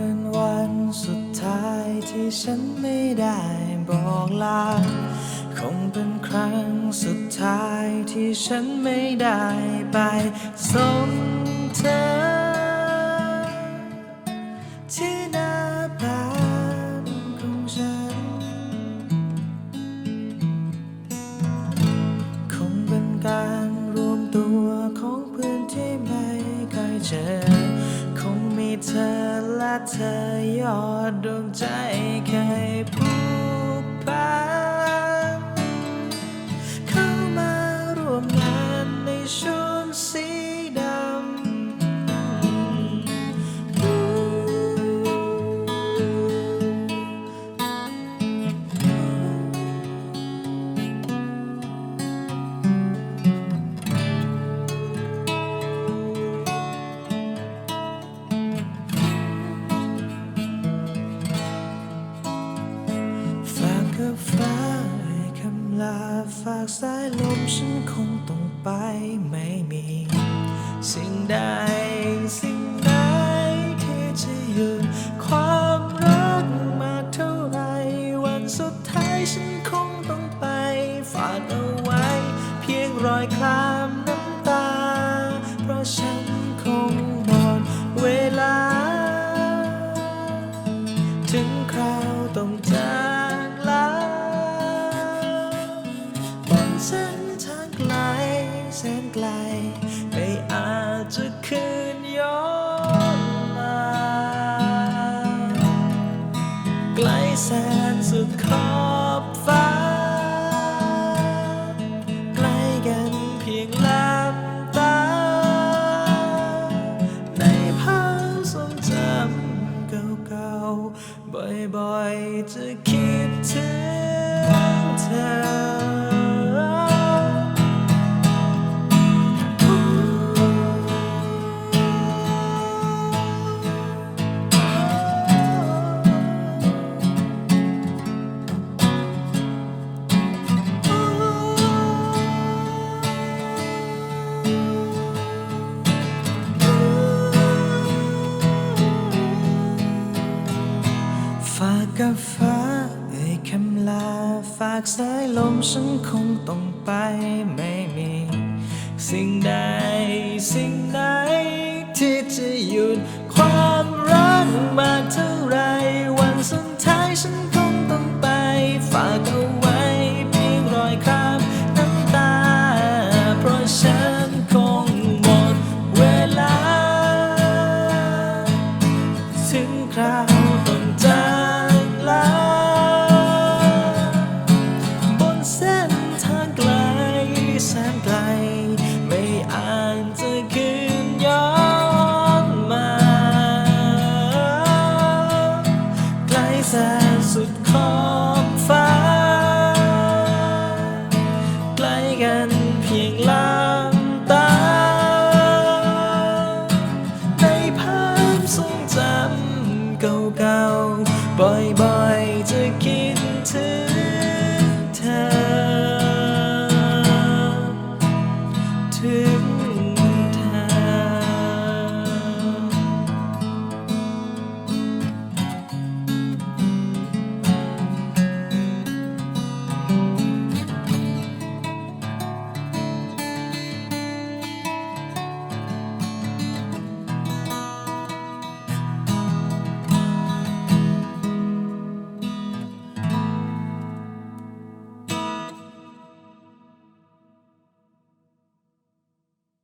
เป็นวันสุดท้ายที่ฉันไม่ได้บอกลา คงเป็นครั้งสุดท้ายที่ฉันไม่ได้ไปส่งเธอ เธอยอดดวงใจเคยผูก ฝากกับฟ้าให้คำลาฝากสายลมฉันคงต้องไปไม่มี สิ่งใดสิ่งไหนที่จะยืนความรักมากเท่าไรวันสุดท้ายฉัน ขอบฟ้า กับฟ้าเอ่ยคำลาฝากสายลมฉันคงต้องไปไม่มี สิ่งใดสิ่งไหนที่จะหยุดความรักมากเท่าไรวันสุดท้ายฉันคงต้องไป ฝากเอาไว้เพียงรอยคราบน้ำตา เพราะฉันคงหมดเวลา ถึงคราว พียงลางตา ในภาพทรงจำเก่าๆ บ่อยๆ จะคิดถึง